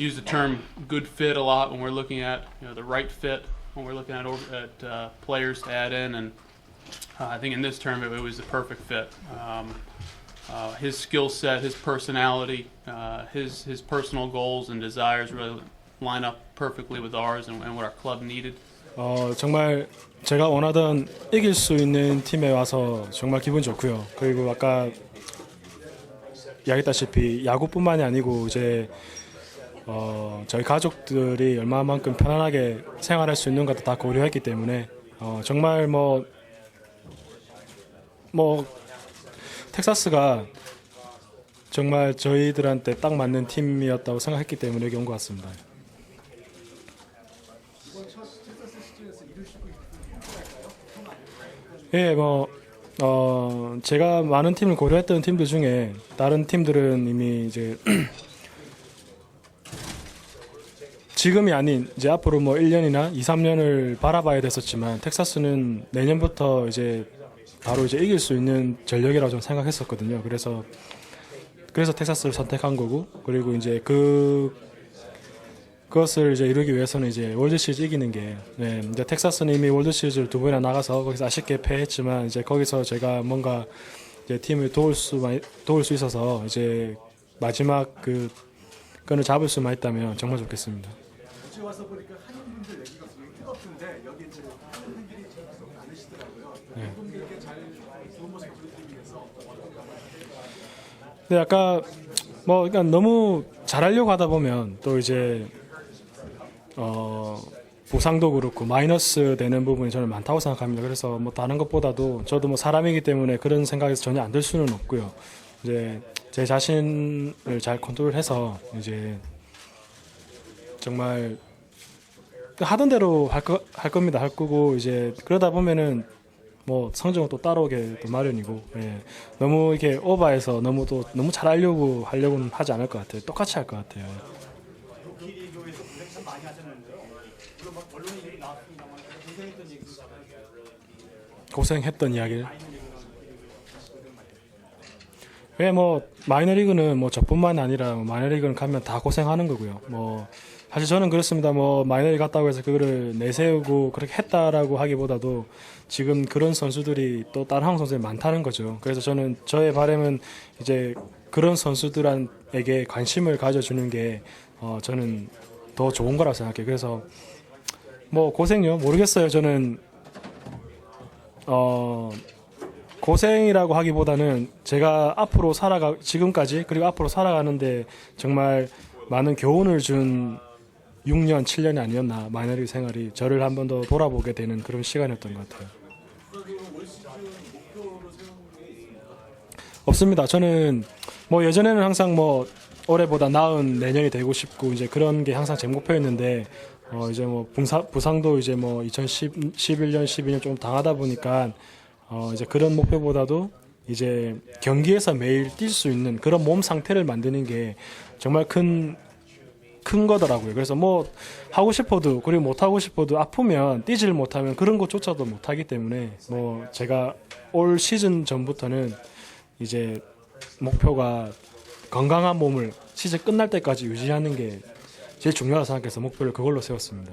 use the term good fit a lot when we're looking at you know the right fit when we're looking at over- at uh, players to add in, and uh, I think in this term it, it was the perfect fit. Um, uh, his skill set, his personality, uh, his his personal goals and desires really line up perfectly with ours and, and what our club needed. 어, 정말 제가 원하던 이길 수 있는 팀에 와서 정말 기분 좋고요. 그리고 아까 이야기했다시피 야구뿐만이 아니고 이제 어, 저희 가족들이 얼마만큼 편안하게 생활할 수 있는 것도 다 고려했기 때문에 어, 정말 뭐 뭐 텍사스가 정말 저희들한테 딱 맞는 팀이었다고 생각했기 때문에 여기 온 것 같습니다. 예, 뭐, 어, 제가 많은 팀을 고려했던 팀들 중에 다른 팀들은 이미 이제 지금이 아닌 이제 앞으로 뭐 1년이나 2, 3년을 바라봐야 됐었지만 텍사스는 내년부터 이제 바로 이제 이길 수 있는 전력이라고 좀 생각했었거든요. 그래서 그래서 텍사스를 선택한 거고 그리고 이제 그 그것을 이제 이루기 위해서는 이제 월드 시리즈 이기는 게 네, 이제 텍사스는 이미 월드 시리즈를 두 번이나 나가서 거기서 아쉽게 패했지만 이제 거기서 제가 뭔가 이제 팀을 도울 수 도울 수 있어서 이제 마지막 그 끈을 잡을 수만 있다면 정말 좋겠습니다. 어제 와서 보니까 한인분들 얘기가 굉장히 뜨겁던데 여기 이제 한인 분들이 좀 많으시더라고요. 이분들께 잘 좋은 모습 보여드리기 위해서 근데 아까 뭐 그러니까 너무 잘하려고 하다 보면 또 이제 어 보상도 그렇고 마이너스 되는 부분이 저는 많다고 생각합니다. 그래서 뭐 다른 것보다도 저도 뭐 사람이기 때문에 그런 생각에서 전혀 안 들 수는 없고요. 이제 제 자신을 잘 컨트롤해서 이제 정말 하던 대로 할, 거, 할 겁니다. 할 거고 이제 그러다 보면은 뭐 성적은 또 따라오게 또 마련이고 예. 너무 이렇게 오버해서 너무 또 너무 잘 하려고 하려고는 하지 않을 것 같아요. 똑같이 할 것 같아요. 고생했던 이야기를. 왜 뭐 마이너리그는 뭐 저뿐만 아니라 뭐 마이너리그는 가면 다 고생하는 거고요. 뭐 사실 저는 그렇습니다. 뭐 마이너리그 갔다고 해서 그거를 내세우고 그렇게 했다라고 하기보다도 지금 그런 선수들이 또 다른 한국 선수들이 많다는 거죠. 그래서 저는 저의 바람은 이제 그런 선수들에게 관심을 가져주는 게 어, 저는 더 좋은 거라고 생각해요. 그래서 뭐 고생요 모르겠어요. 저는 어 고생이라고 하기보다는 제가 앞으로 살아가 지금까지 그리고 앞으로 살아가는데 정말 많은 교훈을 준 6년 7년이 아니었나 마이너리그 생활이 저를 한 번 더 돌아보게 되는 그런 시간이었던 것 같아요. 없습니다. 저는 뭐 예전에는 항상 뭐 올해보다 나은 내년이 되고 싶고 이제 그런 게 항상 제 목표였는데 어 이제 뭐 부상, 부상도 이제 뭐 2011년 12년 조금 당하다 보니까 어 이제 그런 목표보다도 이제 경기에서 매일 뛸 수 있는 그런 몸 상태를 만드는 게 정말 큰 큰 거더라고요. 그래서 뭐 하고 싶어도 그리고 못 하고 싶어도 아프면 뛰지를 못하면 그런 것조차도 못 하기 때문에 뭐 제가 올 시즌 전부터는 이제 목표가 건강한 몸을 시즌 끝날 때까지 유지하는 게 제일 중요하다고 생각해서 목표를 그걸로 세웠습니다.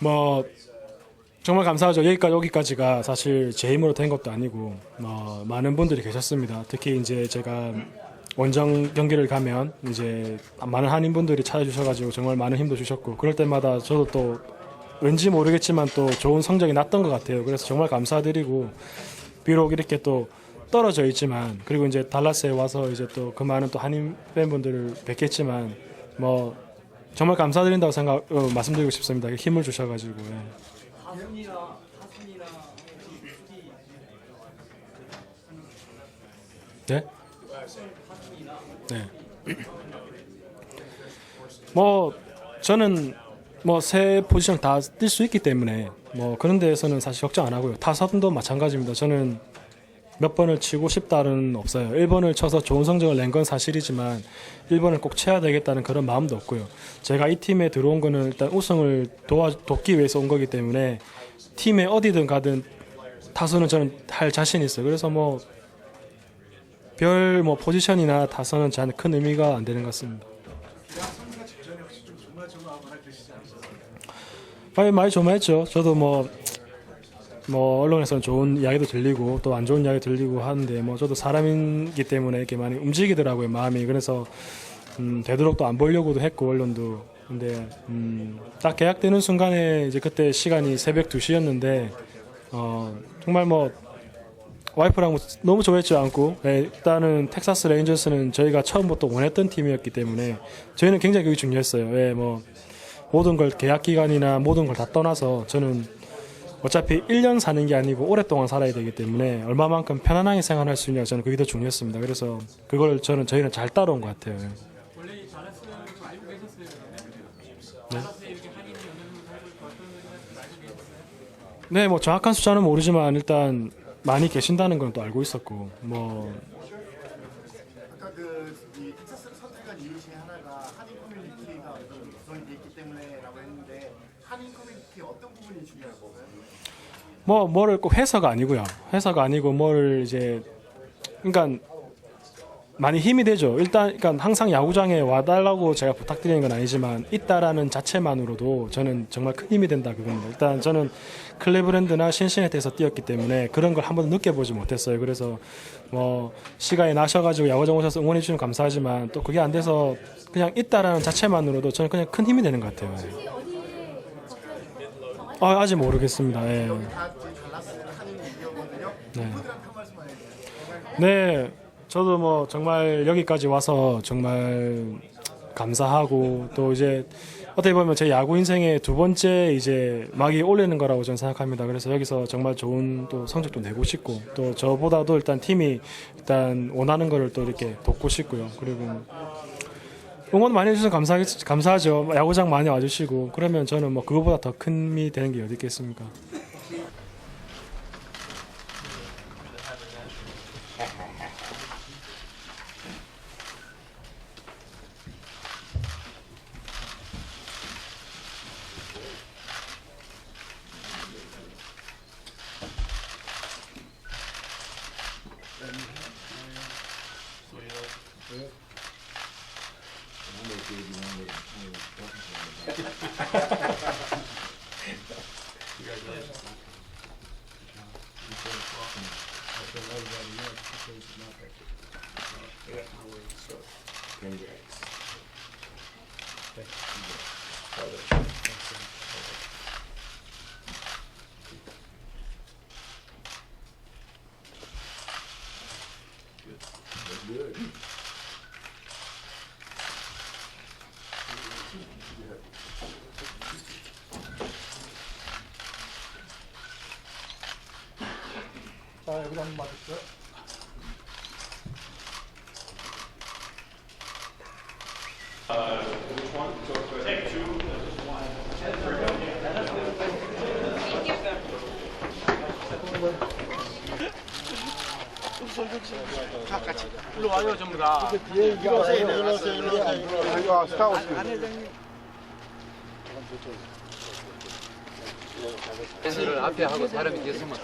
뭐 정말 감사하죠. 여기까지 여기까지가 사실 제 힘으로 된 것도 아니고 어, 많은 분들이 계셨습니다. 특히 이제 제가 원정 경기를 가면 이제 많은 한인 분들이 찾아주셔가지고 정말 많은 힘도 주셨고 그럴 때마다 저도 또 왠지 모르겠지만 또 좋은 성적이 났던 것 같아요. 그래서 정말 감사드리고 비록 이렇게 또 떨어져 있지만 그리고 이제 달라스에 와서 이제 또 그 많은 또 한인 팬분들을 뵙겠지만 뭐 정말 감사드린다고 생각 어, 말씀드리고 싶습니다. 힘을 주셔가지고 예. 네? 네. 뭐 저는 뭐 세 포지션 다 뛸 수 있기 때문에 뭐 그런 데에서는 사실 걱정 안 하고요. 타선도 마찬가지입니다. 저는 몇 번을 치고 싶다는 없어요. 1번을 쳐서 좋은 성적을 낸 건 사실이지만 1번을 꼭 쳐야 되겠다는 그런 마음도 없고요. 제가 이 팀에 들어온 거는 일단 우승을 도와 돕기 위해서 온 거기 때문에 팀에 어디든 가든 타선은 저는 할 자신 있어요. 그래서 뭐 별 뭐 포지션이나 타선은 저한테 큰 의미가 안 되는 것 같습니다. 않으셨어요? 많이 많이 조마했죠. 저도 뭐, 뭐, 언론에서는 좋은 이야기도 들리고 또 안 좋은 이야기 들리고 하는데 뭐 저도 사람이기 때문에 이렇게 많이 움직이더라고요, 마음이. 그래서, 음, 되도록 또 안 보려고도 했고, 언론도. 근데, 음, 딱 계약되는 순간에 이제 그때 시간이 새벽 2시였는데, 어, 정말 뭐, 와이프랑 너무 좋아했지 않고 예, 일단은 텍사스 레인저스는 저희가 처음부터 원했던 팀이었기 때문에 저희는 굉장히 그게 중요했어요. 예, 뭐 모든 걸 계약 기간이나 모든 걸 다 떠나서 저는 어차피 1년 사는 게 아니고 오랫동안 살아야 되기 때문에 얼마만큼 편안하게 생활할 수 있냐 저는 그게 더 중요했습니다. 그래서 그걸 저는 저희는 잘 따라온 것 같아요. 예. 계셨어요? 네, 뭐 정확한 숫자는 모르지만 일단 많이 계신다는 건 또 알고 있었고 뭐 아까 그이 텍사스를 선택한 이유 중에 하나가 한인 커뮤니티가 어떤 구성이 돼 있기 때문에라고 했는데 한인 커뮤니티 어떤 부분이 중요한 건가요? 뭐 뭐를 꼭 회사가 아니고요. 회사가 아니고 뭘 이제 그러니까 많이 힘이 되죠. 일단 그러니까 항상 야구장에 와달라고 제가 부탁드리는 건 아니지만 있다라는 자체만으로도 저는 정말 큰 힘이 된다 그겁니다. 일단 저는 클레브랜드나 신시내티에서 뛰었기 때문에 그런 걸 한 번도 느껴보지 못했어요. 그래서 뭐 시간이 나셔가지고 야구장 오셔서 응원해 주시면 감사하지만 또 그게 안 돼서 그냥 있다라는 자체만으로도 저는 그냥 큰 힘이 되는 것 같아요. 예. 아, 아직 모르겠습니다. 예. 네. 네, 저도 뭐 정말 여기까지 와서 정말 감사하고 또 이제 어떻게 보면 제 야구 인생의 두 번째 이제 막이 올리는 거라고 저는 생각합니다. 그래서 여기서 정말 좋은 또 성적도 내고 싶고 또 저보다도 일단 팀이 일단 원하는 거를 또 이렇게 돕고 싶고요. 그리고 응원 많이 해주셔서 감사 감사하죠. 야구장 많이 와주시고 그러면 저는 뭐 그거보다 더큰 힘이 되는 게 어디 있겠습니까? place is not affected. We got no way to start. Hendricks. Okay. Other. Good. Sam. Good. They're good. 자, 여기다 한번 펜스를 앞에 하고 사람이 뒤에 서면